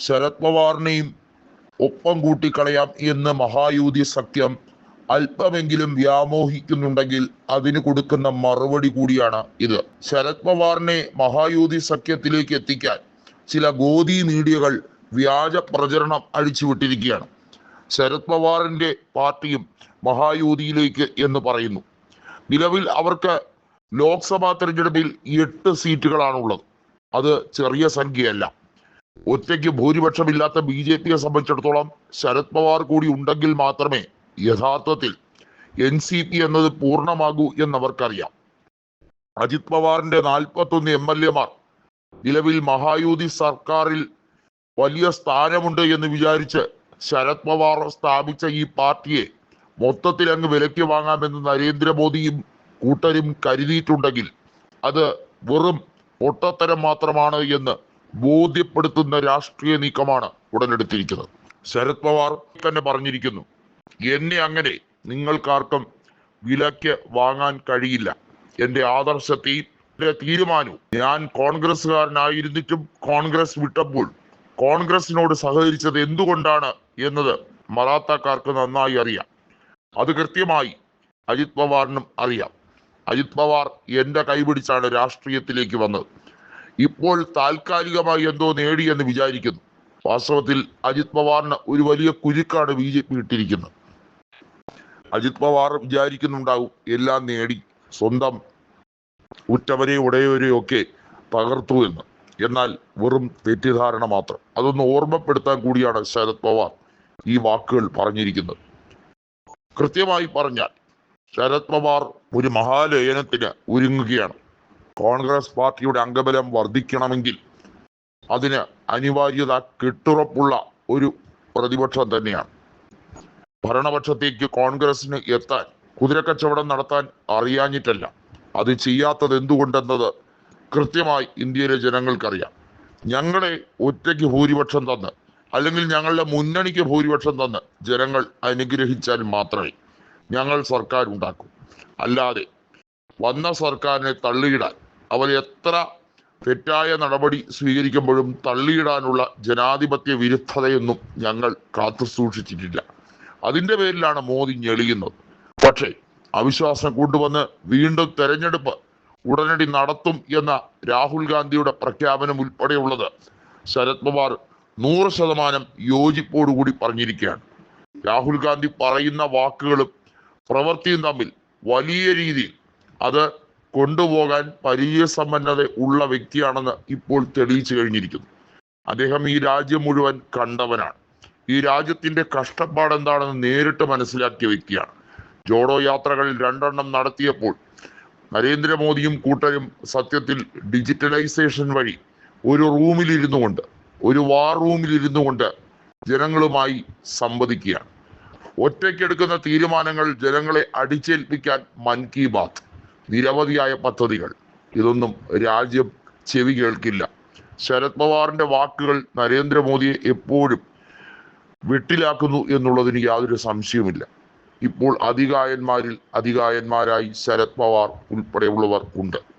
ശരത് പവാറിനെയും ഒപ്പം കൂട്ടിക്കളയാം എന്ന് മഹായൂതി സഖ്യം അല്പമെങ്കിലും വ്യാമോഹിക്കുന്നുണ്ടെങ്കിൽ അതിന് കൊടുക്കുന്ന മറുപടി കൂടിയാണ് ഇത്. ശരത് പവാറിനെ മഹായൂതി സഖ്യത്തിലേക്ക് എത്തിക്കാൻ ചില ഗോതി മീഡിയകൾ വ്യാജ പ്രചരണം അഴിച്ചുവിട്ടിരിക്കുകയാണ്. ശരത് പവാറിന്റെ പാർട്ടിയും മഹായൂതിയിലേക്ക് എന്ന് പറയുന്നു. നിലവിൽ അവർക്ക് ലോക്സഭാ തെരഞ്ഞെടുപ്പിൽ എട്ട് സീറ്റുകളാണുള്ളത്. അത് ചെറിയ സംഖ്യയല്ല. ഒറ്റയ്ക്ക് ഭൂരിപക്ഷമില്ലാത്ത ബി ജെ പിയെ സംബന്ധിച്ചിടത്തോളം ശരത് പവാർ കൂടി ഉണ്ടെങ്കിൽ മാത്രമേ യഥാർത്ഥത്തിൽ എൻ സി പി എന്നത് പൂർണമാകൂ എന്നവർക്കറിയാം. അജിത് പവാറിന്റെ നാൽപ്പത്തൊന്ന് എം എൽ എമാർ നിലവിൽ മഹായൂതി സർക്കാരിൽ വലിയ സ്ഥാനമുണ്ട് എന്ന് വിചാരിച്ച് ശരത് പവാർ സ്ഥാപിച്ച ഈ പാർട്ടിയെ മൊത്തത്തിൽ അങ്ങ് വിലയ്ക്ക് വാങ്ങാമെന്ന് നരേന്ദ്രമോദിയും കൂട്ടരും കരുതിയിട്ടുണ്ടെങ്കിൽ അത് വെറും പൊട്ടത്തരം മാത്രമാണ് എന്ന് ബോധ്യപ്പെടുത്തുന്ന രാഷ്ട്രീയ നീക്കമാണ് ഉടലെടുത്തിരിക്കുന്നത്. ശരത് പവാർ തന്നെ പറഞ്ഞിരിക്കുന്നു എന്നെ അങ്ങനെ നിങ്ങൾക്കാർക്കും വിലക്ക് വാങ്ങാൻ കഴിയില്ല. എന്റെ ആദർശത്തെയും തീരുമാനവും ഞാൻ കോൺഗ്രസ്സുകാരനായിരുന്നിട്ടും കോൺഗ്രസ് വിട്ടപ്പോൾ കോൺഗ്രസിനോട് സഹകരിച്ചത് എന്തുകൊണ്ടാണ് എന്നത് മറാത്തക്കാർക്ക് നന്നായി അറിയാം. അത് കൃത്യമായി അജിത് പവാറിനും അറിയാം. അജിത് പവാർ എന്റെ കൈപിടിച്ചാണ് രാഷ്ട്രീയത്തിലേക്ക് വന്നത്. ഇപ്പോൾ താൽക്കാലികമായി എന്തോ നേടി എന്ന് വിചാരിക്കുന്നു. വാസ്തവത്തിൽ അജിത് പവാറിന് ഒരു വലിയ കുരുക്കാണ് ബി ജെ പി ഇട്ടിരിക്കുന്നത്. അജിത് പവാർ വിചാരിക്കുന്നുണ്ടാവും എല്ലാം നേടി സ്വന്തം ഉറ്റവരെ ഉടയവരെയും ഒക്കെ തകർത്തു എന്ന്. എന്നാൽ വെറും തെറ്റിദ്ധാരണ മാത്രം. അതൊന്ന് ഓർമ്മപ്പെടുത്താൻ കൂടിയാണ് ശരത് പവാർ ഈ വാക്കുകൾ പറഞ്ഞിരിക്കുന്നത്. കൃത്യമായി പറഞ്ഞാൽ ശരത് പവാർ ഒരു മഹാലയനത്തിന് ഒരുങ്ങുകയാണ്. കോൺഗ്രസ് പാർട്ടിയുടെ അംഗബലം വർദ്ധിക്കണമെങ്കിൽ അതിന് അനിവാര്യത കെട്ടുറപ്പുള്ള ഒരു പ്രതിപക്ഷം തന്നെയാണ്. ഭരണപക്ഷത്തേക്ക് കോൺഗ്രസിന് എത്താൻ കുതിരക്കച്ചവടം നടത്താൻ അറിയാഞ്ഞിട്ടല്ല. അത് ചെയ്യാത്തത് എന്തുകൊണ്ടെന്നത് കൃത്യമായി ഇന്ത്യയിലെ ജനങ്ങൾക്കറിയാം. ഞങ്ങളെ ഒറ്റയ്ക്ക് ഭൂരിപക്ഷം തന്ന് അല്ലെങ്കിൽ ഞങ്ങളുടെ മുന്നണിക്ക് ഭൂരിപക്ഷം തന്ന് ജനങ്ങൾ അനുഗ്രഹിച്ചാൽ മാത്രമേ ഞങ്ങൾ സർക്കാർ ഉണ്ടാക്കൂ. അല്ലാതെ വന്ന സർക്കാരിനെ തള്ളിയിടാൻ അവർ എത്ര തെറ്റായ നടപടി സ്വീകരിക്കുമ്പോഴും തള്ളിയിടാനുള്ള ജനാധിപത്യ വിരുദ്ധതയൊന്നും ഞങ്ങൾ കാത്തു സൂക്ഷിച്ചിട്ടില്ല. അതിന്റെ പേരിലാണ് മോദി ഞെളിയുന്നത്. പക്ഷേ അവിശ്വാസം കൊണ്ടുവന്ന് വീണ്ടും തെരഞ്ഞെടുപ്പ് ഉടനടി നടത്തും എന്ന രാഹുൽ ഗാന്ധിയുടെ പ്രഖ്യാപനം ഉൾപ്പെടെയുള്ളത് ശരത് പവാർ നൂറ് ശതമാനം യോജിപ്പോടുകൂടി പറഞ്ഞിരിക്കുകയാണ്. രാഹുൽ ഗാന്ധി പറയുന്ന വാക്കുകളും പ്രവൃത്തിയും തമ്മിൽ വലിയ രീതിയിൽ അത് കൊണ്ടുപോകാൻ പരിചയസമ്പന്നത ഉള്ള വ്യക്തിയാണെന്ന് ഇപ്പോൾ തെളിയിച്ചു കഴിഞ്ഞിരിക്കുന്നു. അദ്ദേഹം ഈ രാജ്യം മുഴുവൻ കണ്ടവനാണ്. ഈ രാജ്യത്തിന്റെ കഷ്ടപ്പാട് എന്താണെന്ന് നേരിട്ട് മനസ്സിലാക്കിയ വ്യക്തിയാണ്. ജോഡോ യാത്രകൾ രണ്ടെണ്ണം നടത്തിയപ്പോൾ നരേന്ദ്രമോദിയും കൂട്ടരും സത്യത്തിൽ ഡിജിറ്റലൈസേഷൻ വഴി ഒരു റൂമിൽ ഇരുന്നു കൊണ്ട് ഒരു വാർ റൂമിൽ ഇരുന്നു കൊണ്ട് ജനങ്ങളുമായി സംവദിക്കുകയാണ്. ഒറ്റയ്ക്കെടുക്കുന്ന തീരുമാനങ്ങൾ ജനങ്ങളെ അടിച്ചേൽപ്പിക്കാൻ മൻ കി ബാത്ത്. നിരവധിയായ പദ്ധതികൾ. ഇതൊന്നും രാജ്യം ചെവി കേൾക്കില്ല. ശരത് പവാറിന്റെ വാക്കുകൾ നരേന്ദ്രമോദിയെ എപ്പോഴും വെട്ടിലാക്കുന്നു എന്നുള്ളതിന് യാതൊരു സംശയവുമില്ല. ഇപ്പോൾ അധികായന്മാരിൽ അധികായന്മാരായി ശരത് പവാർ ഉൾപ്പെടെയുള്ളവർ ഉണ്ട്.